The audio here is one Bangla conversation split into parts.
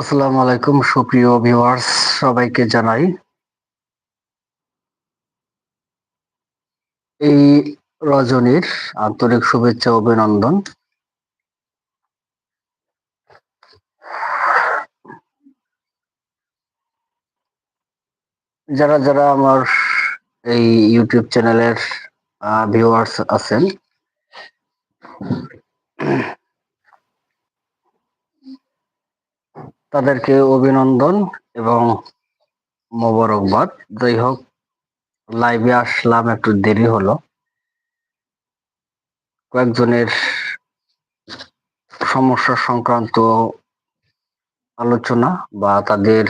আসসালামু আলাইকুম, সুপ্রিয় ভিউয়ার্স, সবাইকে জানাই। এই রজনীর আন্তরিক শুভেচ্ছা, অভিনন্দন। যারা যারা আমার এই ইউটিউব চ্যানেলের ভিউয়ার্স আছেন তাদেরকে অভিনন্দন এবং মোবারকবাদ। যাই হোক লাইভে আসলাম, একটু দেরি হলো। কয়েকজনের সমস্যা সংক্রান্ত আলোচনা বা তাদের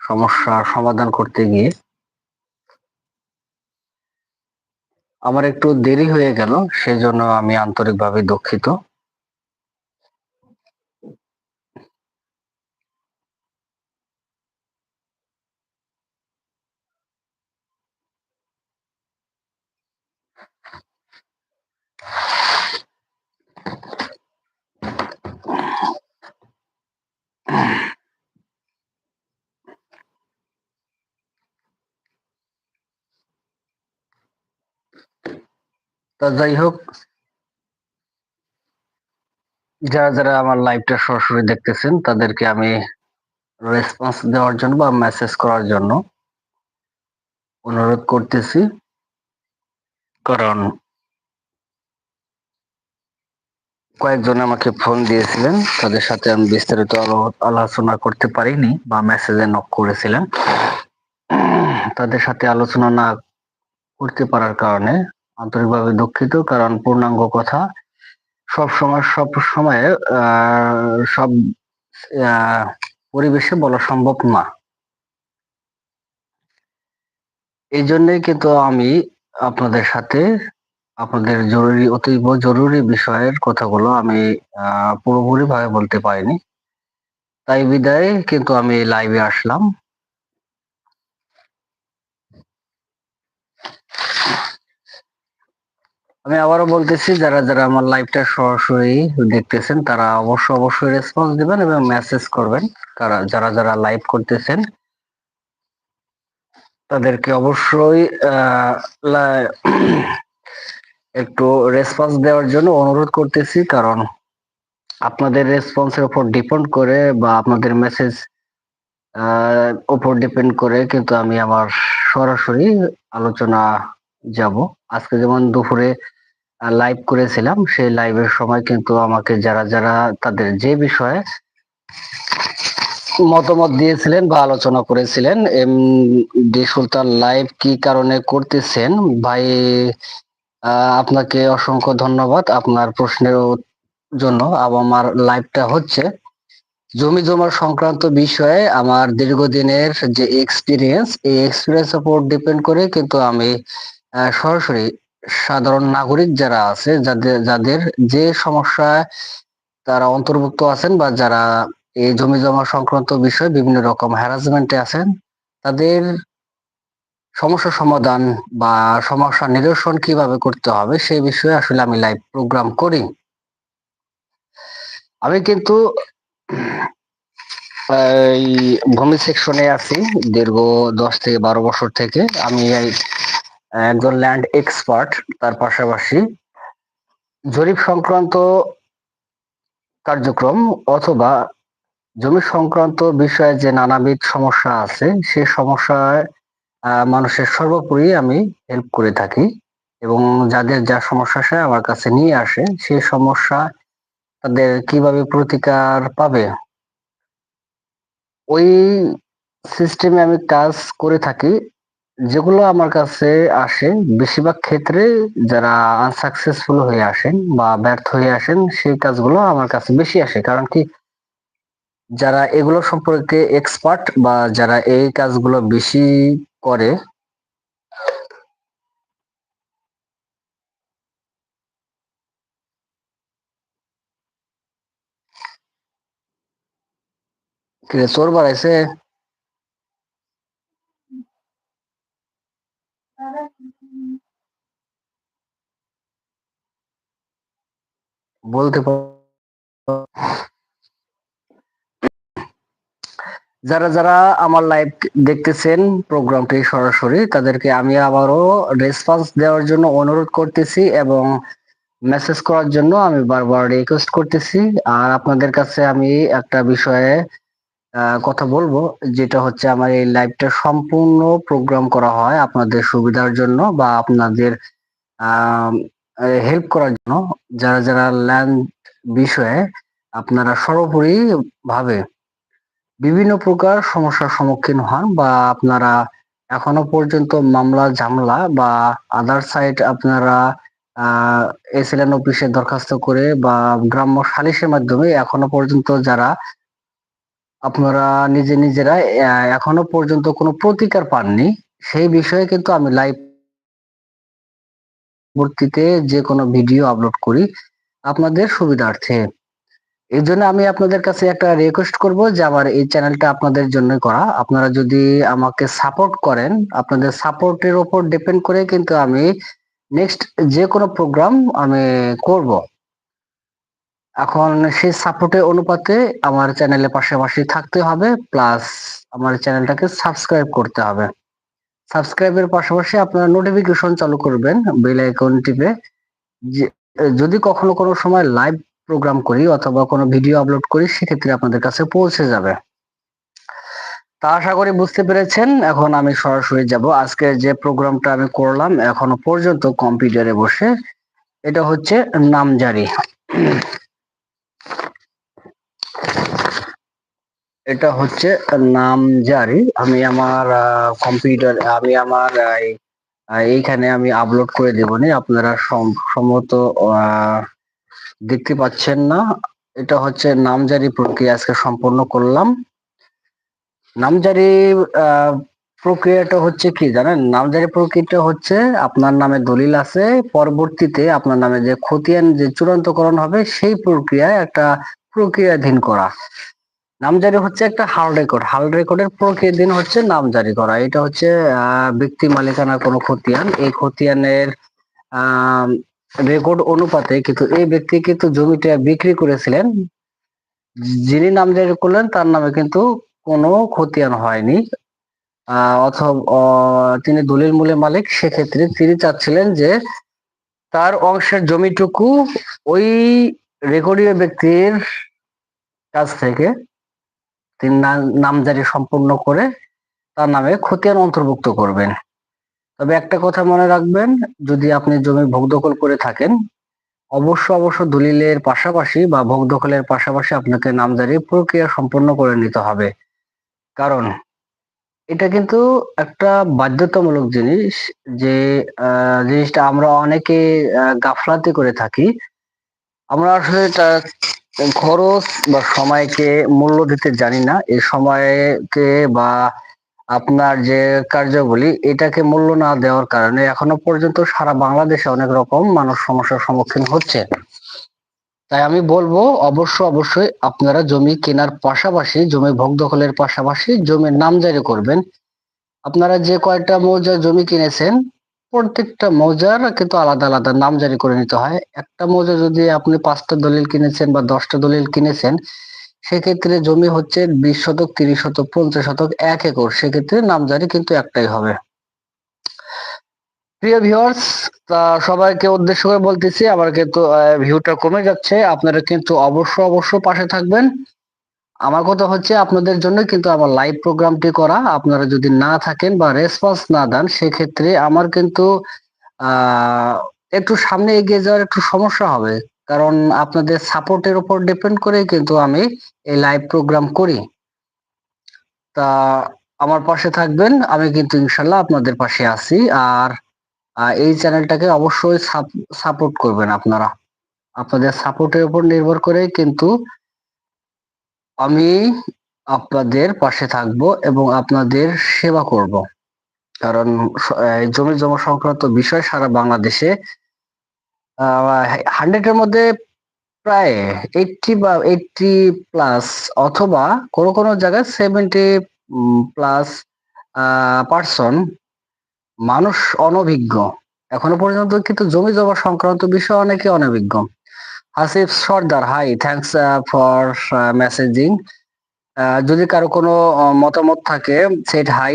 সমস্যা সমাধান করতে গিয়ে আমার একটু দেরি হয়ে গেল, সেজন্য আমি আন্তরিকভাবে দুঃখিত। তা যাই হোক, যারা যারা আমার লাইভটা সরাসরি দেখতেছেন, তাদেরকে আমি রেসপন্স দেওয়ার জন্য বা মেসেজ করার জন্য অনুরোধ করতেছি। কারণ কয়েকজন আমাকে ফোন দিয়েছিলেন, তাদের সাথে আমি বিস্তারিত আলোচনা করতে পারিনি বা মেসেজে নক করেছিলেন। তাদের সাথে আলোচনা না করতে পারার কারণে আন্তরিকভাবে দুঃখিত, কারণ পূর্ণাঙ্গ কথা। সব সময়, সব সময়ে সব পরিবেশে বলা সম্ভব না। এই জন্যই কিন্তু আমি আপনাদের সাথে আপনাদের জরুরি, অতীব জরুরি বিষয়ের কথাগুলো আমি পুরোপুরি ভাবে বলতে পারিনি। তাই বিদায় কিন্তু আমি লাইভে আসলাম। আমি আবারও বলতেছি, যারা যারা আমার লাইভটা সরাসরি দেখতেছেন, তারা অবশ্য, অবশ্যই রেসপন্স দিবেন এবং মেসেজ করবেন। কারা যারা যারা লাইভ করতেছেন, তাদেরকে অবশ্যই একটু রেসপন্স দেওয়ার জন্য অনুরোধ করতেছি, কারণ আপনাদের রেসপন্সের উপর ডিপেন্ড করে বা আপনাদের মেসেজ উপর ডিপেন্ড করে কিন্তু আমি আমার সরাসরি আলোচনা যাব। আজকে যেমন দুপুরে লাইভ করেছিলাম, সেই লাইভের সময় কিন্তু আমাকে যারা যারা তাদের যে বিষয়ে মতামত দিয়েছিলেন বা আলোচনা করেছিলেন, এম, ডি সুলতান লাইভ কি কারণে করতেছেন ভাই আপনাকে অসংখ্য ধন্যবাদ আপনার প্রশ্নের জন্য আমার লাইভটা হচ্ছে। জমি জমা সংক্রান্ত বিষয়ে আমার দীর্ঘদিনের যে এক্সপিরিয়েন্স এই এক্সপিরিয়েন্স উপর ডিপেন্ড করে কিন্তু আমি সরাসরি সাধারণ নাগরিক যারা আছে, যাদের যাদের যে সমস্যায় তারা অন্তর্ভুক্ত আছেন বা যারা এই জমি জমা সংক্রান্ত বিষয়ে বিভিন্ন রকম হ্যারাসমেন্টে আছেন, তাদের সমস্যা সমাধান বা সমস্যা নিরসন কীভাবে করতে হবে সেই বিষয়ে আসলে আমি লাইভ প্রোগ্রাম করি। আমি কিন্তু এই ভূমি সেকশনে আছি দীর্ঘ দশ থেকে বারো বছর থেকে। আমি একজন ল্যান্ড এক্সপার্ট তার পাশাপাশি জরিপ সংক্রান্ত কার্যক্রম অথবা জমি সংক্রান্ত বিষয়ে যে নানাবিধ সমস্যা আছে, সে সমস্যায় মানুষের সর্বোপরি আমি হেল্প করে থাকি এবং যাদের যা সমস্যা সে আমার কাছে নিয়ে আসে সেই সমস্যা তাদের কীভাবে প্রতিকার পাবে? ওই সিস্টেমে আমি কাজ করে থাকি। যেগুলো আমার কাছে আসে, বেশিরভাগ ক্ষেত্রে যারা আনসাকসেসফুল হয়ে আসেন বা ব্যর্থ হয়ে আসেন, সেই কাজগুলো আমার কাছে বেশি আসে। কারণ কি, যারা এগুলো সম্পর্কে এক্সপার্ট বা যারা এই কাজগুলো বেশি করে চোর বাড়াইছে? বলতে যারা যারা আমার লাইভ দেখতেছেন প্রোগ্রামটি সরাসরি, তাদেরকে আমি আবারও রেসপন্স দেওয়ার জন্য অনুরোধ করতেছি এবং মেসেজ করার জন্য আমি বারবার রিকোয়েস্ট করতেছি। আর আপনাদের কাছে আমি একটা বিষয়ে কথা বলব, যেটা হচ্ছে আমার এই লাইভটা সম্পূর্ণ প্রোগ্রাম করা হয় আপনাদের সুবিধার জন্য বা আপনাদের হেল্প করার জন্য যারা যারা ল্যান্ড বিষয়ে আপনারা সর্বোপরি ভাবে বিভিন্ন প্রকার সমস্যার সম্মুখীন হন বা আপনারা এখনও পর্যন্ত মামলা ঝামলা বা আদার সাইড আপনারা এসএলএন অফিসে দরখাস্ত করে বা গ্রাম্য সালিশের মাধ্যমে এখনও পর্যন্ত যারা আপনারা নিজে নিজেরা এখনও পর্যন্ত কোনো প্রতিকার পাননি, সেই বিষয়ে কিন্তু আমি লাইভ পরবর্তীতে যে কোনো ভিডিও আপলোড করি আপনাদের সুবিধার্থে। এই জন্য আমি আপনাদের কাছে একটা রিকোয়েস্ট করব যে আমার এই চ্যানেলটা আপনাদের জন্য করা। আপনারা যদি আমাকে সাপোর্ট করেন, আপনাদের সাপোর্টের উপর ডিপেন্ড করে কিন্তু আমি নেক্সট যে কোনো প্রোগ্রাম আমি করব। এখন সেই সাপোর্টের অনুপাতে আমার চ্যানেলের পাশাপাশি থাকতে হবে প্লাস আমার চ্যানেলটাকে সাবস্ক্রাইব করতে হবে। সাবস্ক্রাইবের পাশাপাশি আপনারা নোটিফিকেশন চালু করবেন বেল আইকন টিপে। যদি কখনো কোনো সময় লাইভ প্রোগ্রাম করি অথবা কোনো ভিডিও আপলোড করি, সেক্ষেত্রে আপনাদের কাছে পৌঁছে যাবে। তা আশা করি বুঝতে পেরেছেন। এখন আমি সরাসরি যাব। আজকে যে প্রোগ্রামটা আমি করলাম, এখনও পর্যন্ত কম্পিউটারে বসে, এটা হচ্ছে নামজারি। এটা হচ্ছে নামজারি। আমি আমার কম্পিউটার আমি আমার এইখানে আমি আপলোড করে দেবনি। আপনারা সম্ভবত দেখতে পাচ্ছেন না। এটা হচ্ছে নামজারি প্রক্রিয়া আজকে সম্পন্ন করলাম। নামজারি প্রক্রিয়াটা হচ্ছে কি জানেন? নামজারি প্রক্রিয়াটা হচ্ছে আপনার নামে দলিল আছে। পরবর্তীতে আপনার নামে যে খতিয়ান, যে চূড়ান্তকরণ হবে, সেই প্রক্রিয়ায় একটা প্রক্রিয়াধীন করা। নামজারি হচ্ছে একটা হাল রেকর্ড হাল রেকর্ডের প্রক্রিয়া দিন হচ্ছে নামজারি করা। এটা হচ্ছে ব্যক্তি মালিকানার কোনো খতিয়ান। এই খতিয়ানের রেকর্ড অনুপাতে কিন্তু এই ব্যক্তি কিন্তু জমিটা বিক্রি করেছিলেন। যিনি নামজারি করলেন, তার নামে কিন্তু কোনো খতিয়ান হয়নি। অথবা তিনি দলিল মূলের মালিক। সেক্ষেত্রে তিনি চাচ্ছিলেন যে তার অংশের জমিটুকু ওই রেকর্ডীয় ব্যক্তির কাছ থেকে তিনি নামজারি সম্পূর্ণ করে তার নামে খতিয়ান অন্তর্ভুক্ত করবেন। তবে একটা কথা মনে রাখবেন, যদি আপনি জমি ভোগ দখল করে থাকেন, অবশ্য অবশ্য দলিলের পাশাপাশি বা ভোগ দখলের পাশাপাশি আপনাকে নামজারি প্রক্রিয়া সম্পন্ন করে নিতে হবে। কারণ এটা কিন্তু একটা বাধ্যতামূলক জিনিস যে জিনিসটা আমরা অনেকে গাফলাতি করে থাকি। আমরা আসলে খরচ বা সময়কে মূল্য দিতে জানি না। এই সময়কে বা আপনার যে কার্যগুলি, এটাকে মূল্য না দেওয়ার কারণে এখনও পর্যন্ত সারা বাংলাদেশে অনেক রকম মানুষ সমস্যার সম্মুখীন হচ্ছে। তাই আমি বলব, অবশ্য অবশ্যই আপনারা জমি কেনার পাশাপাশি, জমি ভোগ দখলের পাশাপাশি জমির নাম জারি করবেন। আপনারা যে কয়েকটা মৌজা জমি কিনেছেন প্রত্যেকটা মৌজার কিন্তু আলাদা আলাদা নাম জারি করে নিতে হয়। একটা মৌজা যদি আপনি পাঁচটা দলিল কিনেছেন বা দশটা দলিল কিনেছেন, সেক্ষেত্রে জমি হচ্ছে বিশ শতক, তিরিশ শতক, পঞ্চাশ শতক, এক একর। সেক্ষেত্রে নাম জারি কিন্তু একটাই হবে। প্রিয় ভিউয়ার্স তা সবাইকে উদ্দেশ্য করে বলতেছি, আমার কিন্তু ভিউটা কমে যাচ্ছে। আপনারা কিন্তু অবশ্য অবশ্য পাশে থাকবেন। আমার কথা হচ্ছে আপনাদের জন্য কিন্তু আমার লাইভ প্রোগ্রামটি করা। আপনারা যদি না থাকেন বা রেসপন্স না দেন, সেক্ষেত্রে আমার কিন্তু একটু সামনে এগিয়ে যাওয়ার একটু সমস্যা হবে। কারণ আপনাদের সাপোর্টের উপর ডিপেন্ড করে কিন্তু আমি এই লাইভ প্রোগ্রাম করি। তা, আমার পাশে থাকবেন, আমি কিন্তু ইনশাল্লাহ আপনাদের পাশে আছি। আর এই চ্যানেলটাকে অবশ্যই সাপোর্ট করবেন আপনারা। আপনাদের সাপোর্টের উপর নির্ভর করে কিন্তু আমি আপনাদের পাশে থাকব এবং আপনাদের সেবা করব। কারণ জমি জমা সংক্রান্ত বিষয় সারা বাংলাদেশে হান্ড্রেডের মধ্যে প্রায় এইটটি বা এইটটি প্লাস অথবা কোনো কোনো জায়গায় সেভেন্টি প্লাস পার্সন মানুষ অনভিজ্ঞ। এখনও পর্যন্ত কিন্তু জমি জমা সংক্রান্ত বিষয় অনেকে অনভিজ্ঞ। Hasif Sardar hi thanks for messaging যদি কারও কোনো মতামত থাকে সেট হাই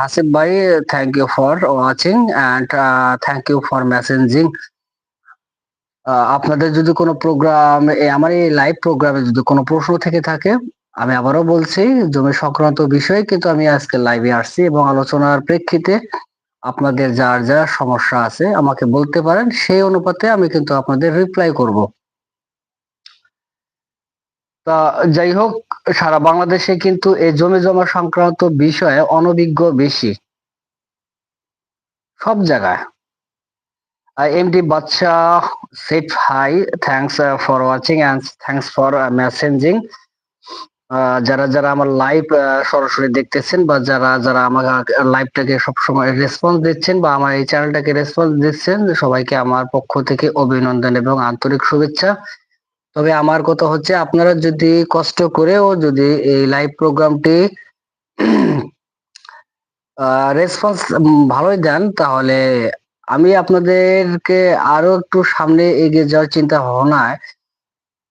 হাসিফ ভাই thank you for watching and thank you for messaging আপনাদের যদি কোনো প্রোগ্রাম আমার এই লাইভ প্রোগ্রামে যদি কোনো প্রশ্ন থেকে থাকে, আমি আবারও বলছি, জমি সংক্রান্ত বিষয়ে কিন্তু আমি আজকে লাইভে আসছি এবং আলোচনার প্রেক্ষিতে আপনাদের যার যা সমস্যা আছে আমাকে বলতে পারেন, সেই অনুপাতে আমি কিন্তু আপনাদের রিপ্লাই করব। তা যাই হোক, সারা বাংলাদেশে কিন্তু এই জমি জমা সংক্রান্ত বিষয়ে অনভিজ্ঞ বেশি। সব জায়গায়। MD Badsha set hi thanks for watching and thanks for messaging যারা যারা আমার লাইভ সরাসরি দেখতেছেন বা যারা যারা আমার লাইভটাকে সবসময় রেসপন্স দিচ্ছেন বা আমার এই চ্যানেলটাকে রেসপন্স দিচ্ছেন, সবাইকে আমার পক্ষ থেকে অভিনন্দন এবং আন্তরিক শুভেচ্ছা। তবে আমার কথা হচ্ছে, আপনারা যদি কষ্ট করেও যদি এই লাইভ প্রোগ্রামটি রেসপন্স ভালোই দেন, তাহলে আমি আপনাদেরকে আরও একটু সামনে এগিয়ে যাওয়ার চিন্তা ভাবনায়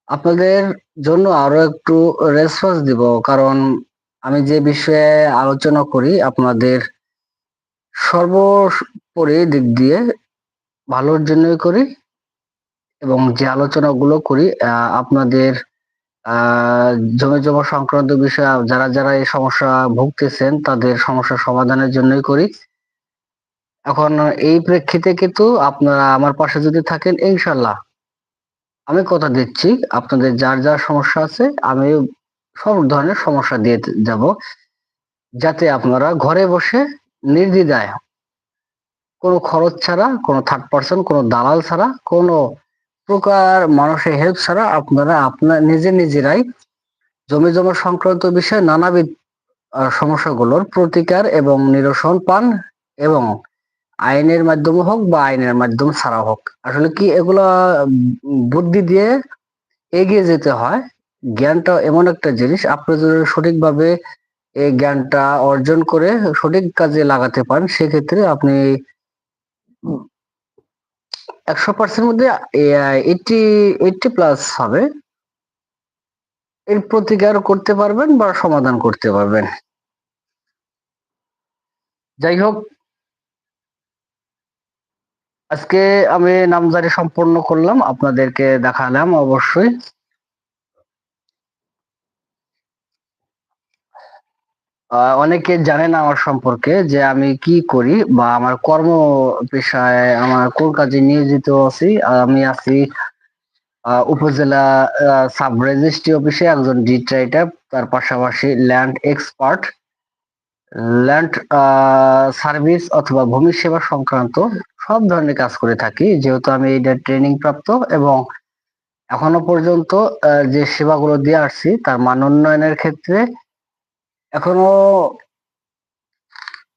আপনাদের জন্য আরও একটু রেসপন্স দিব। কারণ আমি যে বিষয়ে আলোচনা করি, আপনাদের সর্বোপরি দিক দিয়ে ভালোর জন্যই করি এবং যে আলোচনাগুলো করি আপনাদের জমি জমা সংক্রান্ত বিষয়ে যারা যারা এই সমস্যা ভুগতেছেন, তাদের সমস্যা সমাধানের জন্যই করি। এখন এই প্রেক্ষিতে কিন্তু আপনারা আমার পাশে যদি থাকেন, ইনশাল্লাহ। আমি কথা দিচ্ছি, আপনাদের যার যার সমস্যা আছে, আমি সব ধরনের সমস্যা দিয়ে যাব, যাতে আপনারা ঘরে বসে নির্দ্বিধায় কোনো খরচ ছাড়া, কোনো থার্ড পার্সন কোনো দালাল ছাড়া, কোনো প্রকার মানুষের হেল্প ছাড়া আপনারা আপনার নিজে নিজেরাই জমি জমা সংক্রান্ত বিষয়ে নানাবিধ সমস্যাগুলোর প্রতিকার এবং নিরসন পান এবং আইনের মাধ্যমে হোক বা আইনের মাধ্যম ছাড়া হোক। আসলে কি এগুলা বুদ্ধি দিয়ে এগিয়ে যেতে হয়? জ্ঞানটা এমন একটা জিনিস, আপনি যদি সঠিকভাবে এই জ্ঞানটা অর্জন করে সঠিক কাজে লাগাতে পারেন, সেক্ষেত্রে আপনি একশো পার্সেন্ট মধ্যে এইটি এইটি প্লাস হবে। এর প্রতিকার করতে পারবেন বা সমাধান করতে পারবেন। যাই হোক আজকে আমি নামজারি সম্পন্ন করলাম, আপনাদেরকে দেখালাম অবশ্যই। অনেকে জানে না আমার সম্পর্কে যে আমি কি করি বা আমার কর্ম পেশায় আমার কোন কাজে নিয়োজিত আছি। আমি আছি উপজেলা সাব রেজিস্ট্রি অফিসে একজন ডিট রাইটার, তার পাশাপাশি ল্যান্ড এক্সপার্ট। ল্যান্ড সার্ভিস অথবা ভূমি সেবা সংক্রান্ত সব ধরনের কাজ করে থাকি। যেহেতু আমি এটা ট্রেনিং প্রাপ্ত এবং এখনও পর্যন্ত যে সেবাগুলো দিয়ে আসছি তার মান উন্নয়নের ক্ষেত্রে এখনও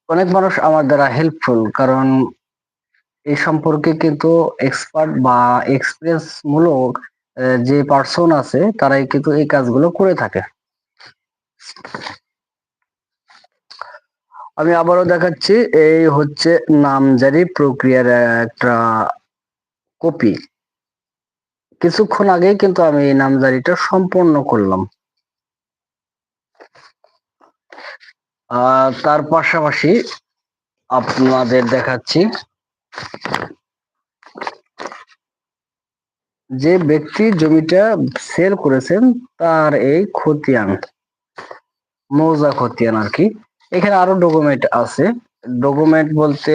অনেক মানুষ আমার দ্বারা হেল্পফুল কারণ এই সম্পর্কে কিন্তু এক্সপার্ট বা এক্সপিরিয়েন্স মূলক যে পার্সন আছে, তারাই কিন্তু এই কাজগুলো করে থাকে। আমি আবারও দেখাচ্ছি, এই হচ্ছে নামজারি প্রক্রিয়ার একটা কপি। কিছুক্ষণ আগে কিন্তু আমি এই নামজারিটা সম্পন্ন করলাম। তার পাশাপাশি আপনাদের দেখাচ্ছি যে ব্যক্তি জমিটা সেল করেছেন, তার এই খতিয়ান, মৌজা খতিয়ান আর কি। এখানে আরও ডকুমেন্ট আছে। ডকুমেন্ট বলতে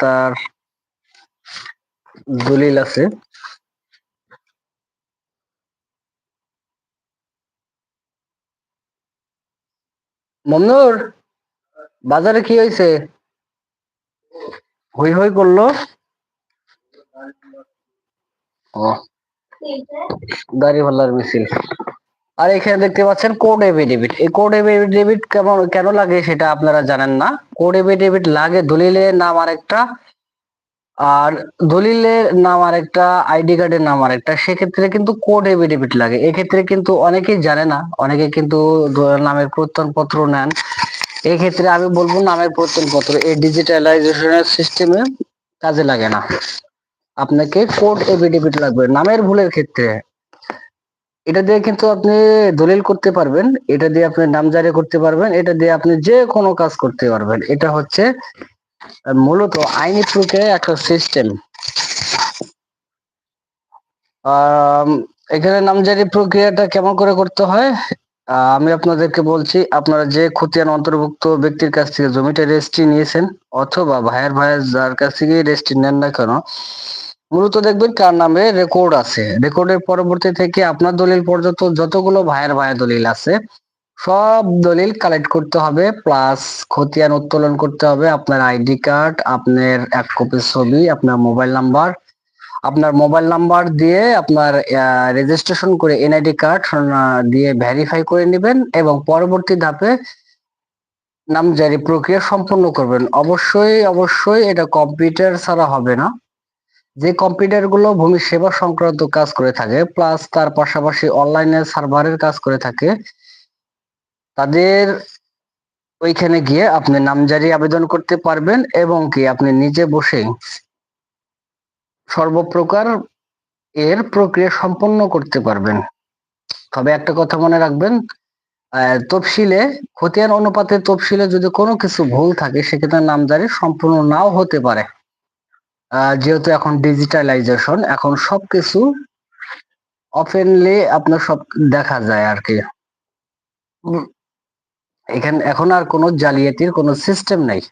তার দলিল আছে। মমনুর, বাজারে কি হয়েছে হই হই করল। ও দাড়িপাল্লার মিছিল। আর এখানে দেখতে পাচ্ছেন কোড এফিডেভিট এই কোড এফিডেভিট কেমন, কেন লাগে সেটা আপনারা জানেন না। কোড এফিডেভিট লাগে দলিলের নাম আরেকটা, আর দলিলের নাম আরেকটা আইডি কার্ডের নাম আর একটা সেক্ষেত্রে কিন্তু কোড এফিডেভিট লাগে। এক্ষেত্রে কিন্তু অনেকেই জানে না অনেকে কিন্তু নামের প্রত্যয়নপত্র নেন। এক্ষেত্রে আমি বলব নামের প্রত্যয়নপত্র এই ডিজিটালাইজেশনের সিস্টেমে কাজে লাগে না। আপনাকে কোড এফিডেভিট লাগবে। নামের ভুলের ক্ষেত্রে এটা দিয়ে কিন্তু আপনি দলিল করতে পারবেন, এটা দিয়ে আপনি নামজারি করতে পারবেন, এটা দিয়ে আপনি যে কোনো কাজ করতে পারবেন। এটা হচ্ছে মূলত আইনি প্রক্রিয়া একটা সিস্টেম এখানে নামজারি প্রক্রিয়াটা কেমন করে করতে হয়? আমি আপনাদেরকে বলছি, আপনারা যে খতিয়ান অন্তর্ভুক্ত ব্যক্তির কাছ থেকে জমিটা রেজিস্ট্রি নিয়েছেন, অথবা ভাইয়ের ভাইয়ের যার কাছ থেকে রেজিস্ট্রি নেন না কেন মূলত দেখবেন কার নামে রেকর্ড আছে। রেকর্ডের পরবর্তী থেকে আপনার দলিল পর্যন্ত যতগুলো ভাইয়ের ভাইয়ের দলিল আছে, সব দলিল কালেক্ট করতে হবে প্লাস খতিয়ান উত্তোলন করতে হবে, আপনার আইডি কার্ড আপনার এক কপি ছবি, আপনার মোবাইল নাম্বার আপনার মোবাইল নাম্বার দিয়ে আপনার রেজিস্ট্রেশন করে এনআইডি কার্ড দিয়ে ভেরিফাই করে নেবেন এবং পরবর্তী ধাপে নামজারি প্রক্রিয়া সম্পন্ন করবেন। অবশ্যই অবশ্যই এটা কম্পিউটার ছাড়া হবে না। যে কম্পিউটারগুলো ভূমি সেবা সংক্রান্ত কাজ করে থাকে প্লাস তার পাশাপাশি অনলাইনে সার্ভারের কাজ করে থাকে, তাদের ওইখানে গিয়ে আপনি নামজারি আবেদন করতে পারবেন এবং কি আপনি নিজে বসে সর্বপ্রকার এর প্রক্রিয়া সম্পন্ন করতে পারবেন। তবে একটা কথা মনে রাখবেন তফসিলে খতিয়ান অনুপাতে তফসিলে যদি কোনো কিছু ভুল থাকে, সেক্ষেত্রে নামজারি সম্পূর্ণ নাও হতে পারে। যেহেতু এখন ডিজিটালাইজেশন এখন সবকিছু ওপেনলি আপনার সব দেখা যায় আর কি। এখানে এখন আর কোনো জালিয়াতির কোনো সিস্টেম নেই।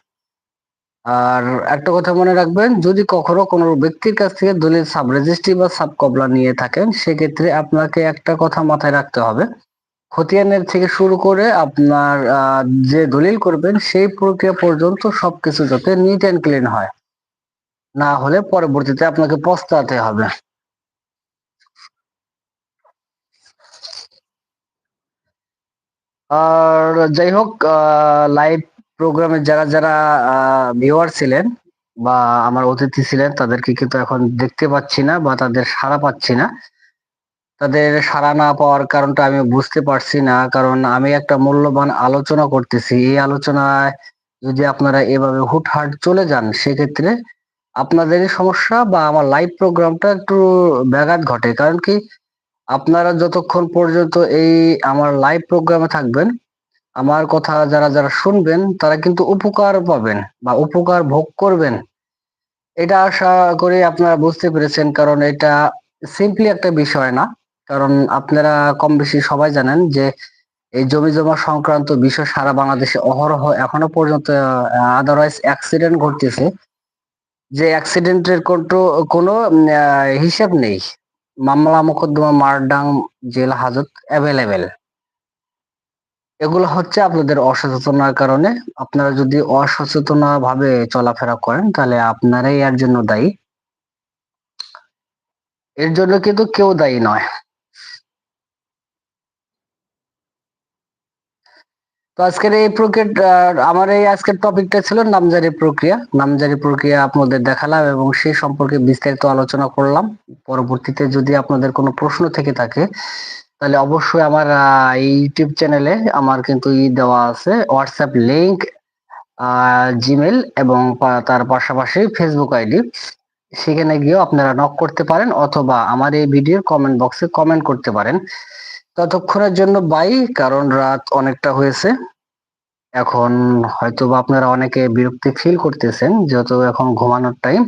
আর একটা কথা মনে রাখবেন, যদি কখনো কোনো ব্যক্তির কাছ থেকে দলিল সাব রেজিস্ট্রি বা সাব কবলা নিয়ে থাকেন, সেক্ষেত্রে আপনাকে একটা কথা মাথায় রাখতে হবে। খতিয়ানের থেকে শুরু করে আপনার যে দলিল করবেন, সেই প্রক্রিয়া পর্যন্ত সবকিছু যাতে নিট অ্যান্ড ক্লিন হয়। না হলে পরবর্তীতে আপনাকে পস্তাতে হবে। আর যাই হোক লাইভ প্রোগ্রামে যারা যারা ভিউয়ার ছিলেন বা আমার অতিথি ছিলেন, তাদেরকে কিন্তু এখন দেখতে পাচ্ছি না বা তাদের সাড়া পাচ্ছি না। তাদের সাড়া না পাওয়ার কারণটা আমি বুঝতে পারছি না, কারণ আমি একটা মূল্যবান আলোচনা করতেছি। এই আলোচনায় যদি আপনারা এভাবে হুটহাট চলে যান, সেক্ষেত্রে আপনাদেরই সমস্যা বা আমার লাইভ প্রোগ্রামটা একটু ব্যাঘাত ঘটে। কারণ কি, আপনারা যতক্ষণ পর্যন্ত এই আমার লাইভ প্রোগ্রামে থাকবেন, আমার কথা যারা যারা শুনবেন, তারা কিন্তু উপকার পাবেন বা উপকার ভোগ করবেন। এটা আশা করি আপনারা বুঝতে পেরেছেন, কারণ এটা সিম্পলি একটা বিষয় না। কারণ আপনারা কম বেশি সবাই জানেন যে, এই জমি জমা সংক্রান্ত বিষয় সারা বাংলাদেশে অহরহ এখনও পর্যন্ত আদারওয়াইজ অ্যাক্সিডেন্ট ঘটতেছে। যে অ্যাক্সিডেন্টের কোনো হিসাব নেই। মামলা, মোকদ্দমা মারডাং জেল, হাজত অ্যাভেলেবেল এগুলো হচ্ছে আপনাদের অসচেতনার কারণে। আপনারা যদি অসচেতনা ভাবে চলাফেরা করেন, তাহলে আপনারাই এর জন্য দায়ী। এর জন্য কিন্তু কেউ দায়ী নয়। তো আজকের এই প্রক্রিয়া আমার এই আজকের টপিকটা ছিল নামজারি প্রক্রিয়া। নামজারি প্রক্রিয়া আপনাদের দেখালাম এবং সেই সম্পর্কে বিস্তারিত আলোচনা করলাম। পরবর্তীতে যদি আপনাদের কোনো প্রশ্ন থেকে থাকে, তাহলে অবশ্যই আমার ইউটিউব চ্যানেলে আমার কিন্তু ই দেওয়া আছে হোয়াটসঅ্যাপ লিংক জিমেল এবং তার পাশাপাশি ফেসবুক আইডি। সেখানে গিয়েও আপনারা নক করতে পারেন অথবা আমার এই ভিডিওর কমেন্ট বক্সে কমেন্ট করতে পারেন। ততক্ষণের জন্য বাই, কারণ রাত অনেকটা হয়েছে। এখন হয়তো আপনারা অনেকে বিরক্তি ফিল করতেছেন যেহেতু এখন ঘুমানোর টাইম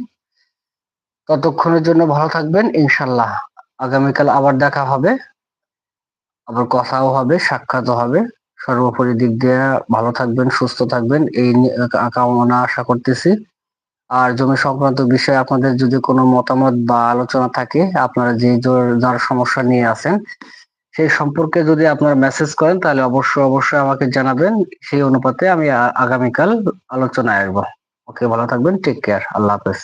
ততক্ষণের জন্য ভালো থাকবেন, ইনশাল্লাহ। আগামীকাল আবার দেখা হবে, আবার কথাও হবে, সাক্ষাৎও হবে। সর্বোপরি দিক দিয়ে ভালো থাকবেন, সুস্থ থাকবেন, এই কামনা আশা করতেছি। আর জমি সংক্রান্ত বিষয়ে আপনাদের যদি কোনো মতামত বা আলোচনা থাকে, আপনারা যে যার সমস্যা নিয়ে আছেন সেই সম্পর্কে যদি আপনারা মেসেজ করেন, তাহলে অবশ্যই অবশ্যই আমাকে জানাবেন। সেই অনুপাতে আমি আগামীকাল আলোচনায় আসব। ওকে, ভালো থাকবেন। টেক কেয়ার আল্লাহ হাফেজ।